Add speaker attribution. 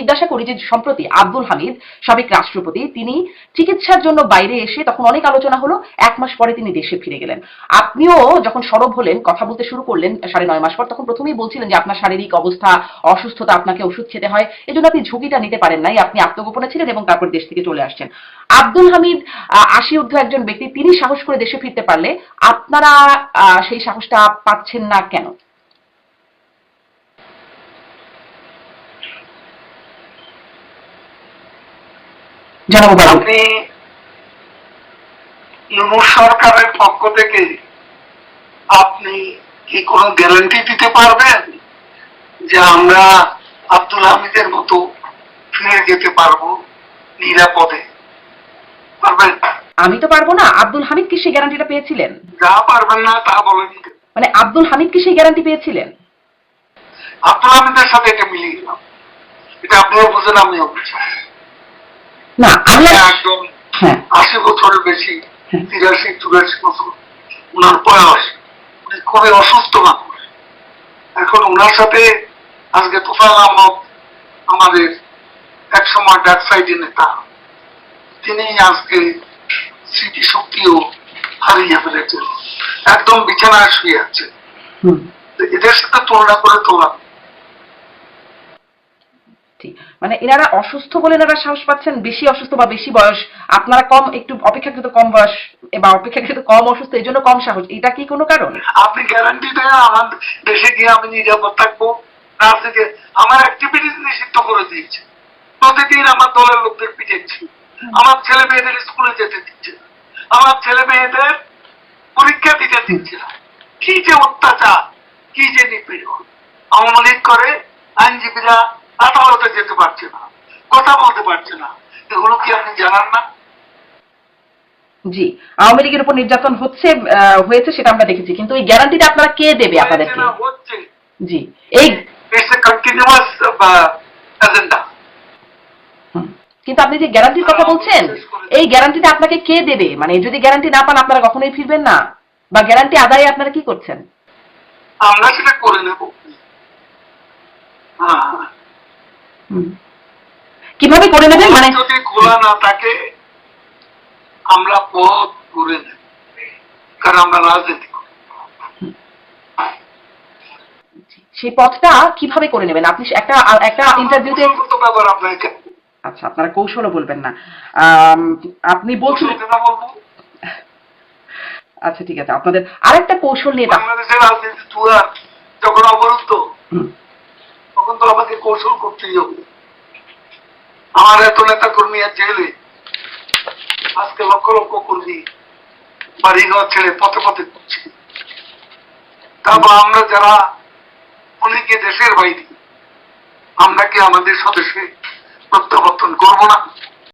Speaker 1: জিজ্ঞাসা করি যে সম্প্রতি আব্দুল হামিদ, সাবেক রাষ্ট্রপতি, তিনি চিকিৎসার জন্য বাইরে এসে তখন অনেক আলোচনা হলো, এক মাস পরে তিনি দেশে ফিরে গেলেন। আপনিও যখন সরব হলেন, কথা বলতে শুরু করলেন, সাড়ে নয় মাস পর, তখন প্রথমেই বলছিলেন যে আপনার শারীরিক অবস্থা, অসুস্থতা, আপনাকে ওষুধ খেতে হয়। এজন্য আপনি ঝুঁকিটা নিতে পারেন নাই, আপনি আত্মগোপনে ছিলেন এবং তারপর দেশ থেকে চলে আসছেন। আব্দুল হামিদ আশি ঊর্ধ্ব একজন ব্যক্তি, তিনি সাহস করে দেশে ফিরতে পারলে, আপনারা সেই সাহসটা পাচ্ছেন না কেন? জানাব
Speaker 2: আপনি ইউনুস সরকারের পক্ষ থেকে আপনি কি কোনো গ্যারান্টি দিতে পারবেন যে আমরা আব্দুল হামিদের মতো ফিরে যেতে পারব নিরাপদে? পারবেন?
Speaker 1: আমি তো পারব না। আব্দুল হামিদ কি সেই গ্যারান্টিটা পেয়েছিলেন?
Speaker 2: যা পারবেন না তা বলেন।
Speaker 1: মানে আব্দুল হামিদ কি সেই গ্যারান্টি পেয়েছিলেন?
Speaker 2: আব্দুল হামিদের সাথে এটা মিলিয়ে গেলাম এটা আপনিও বুঝেন আমিও বুঝি।
Speaker 1: না আল্লাহ
Speaker 2: একদম
Speaker 1: হ্যাঁ।
Speaker 2: আশি বছরের বেশি তিরাশি চুরাশি বছর ওনার বয়স। উনি খুবই অসুস্থ মানুষ। এখন ওনার সাথে আজকে তোফাল আহমদ আমাদের এক সময় ডাক সাইডে নেতা। তিনি আজকে স্মৃতি শক্তিও হারিয়ে ফেলেছেন। একদম বিছানায় শুয়ে আছে। এদের সাথে তুলনা করে তোলা
Speaker 1: ঠিক মানে এনারা অসুস্থ বলে এনারা সাহস পাচ্ছেন বেশি অসুস্থ বা বেশি বয়স আপনারা কম একটু অপেক্ষাকৃত কম বয়স বা অপেক্ষাকৃত কম অসুস্থ এই জন্য কম সাহস এটা কি কোনো কারণ?
Speaker 2: আপনি গ্যারান্টি দেন আমার দেশে গিয়ে আমি নিরাপদ থাকব। থেকে আমার অ্যাক্টিভিটিস নিষিদ্ধ করে দিয়েছে। প্রতিদিন আমার দলের লোকদের পিটেছি আমার ছেলে মেয়েদের স্কুলে যেতে দিচ্ছে আমার ছেলে মেয়েদের পরীক্ষা দিতে দিচ্ছে না। কি যে অত্যাচার কি যে নিপীড়ন। আওয়ামী লীগ করে আইনজীবীরা আদালতে যেতে পারছে না কথা বলতে পারছে না। এগুলো কি আপনি জানান না?
Speaker 1: জি আওয়ামী লীগের উপর নির্যাতন হচ্ছে হয়েছে সেটা আমরা দেখেছি কিন্তু এই গ্যারান্টিটা আপনারা কে দেবে আপনাদেরকে?
Speaker 2: হচ্ছে।
Speaker 1: জি এই
Speaker 2: কন্টিনিউয়াস এজেন্ডা
Speaker 1: কিন্তু আপনি যে গ্যারান্টির কথা বলছেন এই গ্যারান্টিটা আপনাকে কে দেবে? মানে যদি গ্যারান্টি না পান আপনারা কখনোই ফিরবেন না। বা গ্যারান্টি আদায়ে আপনারা কি করছেন?
Speaker 2: আমরা সেটা করে নেব হ্যাঁ
Speaker 1: হুম। কীভাবে করে নেবেন মানে
Speaker 2: যদি খোলা না থাকে আমরা পথ করে নেব। কারণ আমরা রাজনীতি
Speaker 1: সেই পথটা কীভাবে করে নেবেন? আপনি একটা একটা ইন্টারভিউতে আচ্ছা আপনারা কৌশলও বলবেন না। আপনি বলছেন আচ্ছা ঠিক আছে। আপনাদের আরেকটা কৌশল নিয়ে
Speaker 2: বাংলাদেশের রাজনীতি যখন অবরুদ্ধ তখন তো আমাকে কৌশল করতেই হবে আমার এত নেতা কর্মী আর জেলে। আজকে লক্ষ লক্ষ কর্মী বাড়িঘর ছেড়ে পথে পথে ঘুরছে। তারপর আমরা যারা অনেকে দেশের বাইরে, আমরা কি আমাদের স্বদেশে প্রত্যাবর্তন করব না?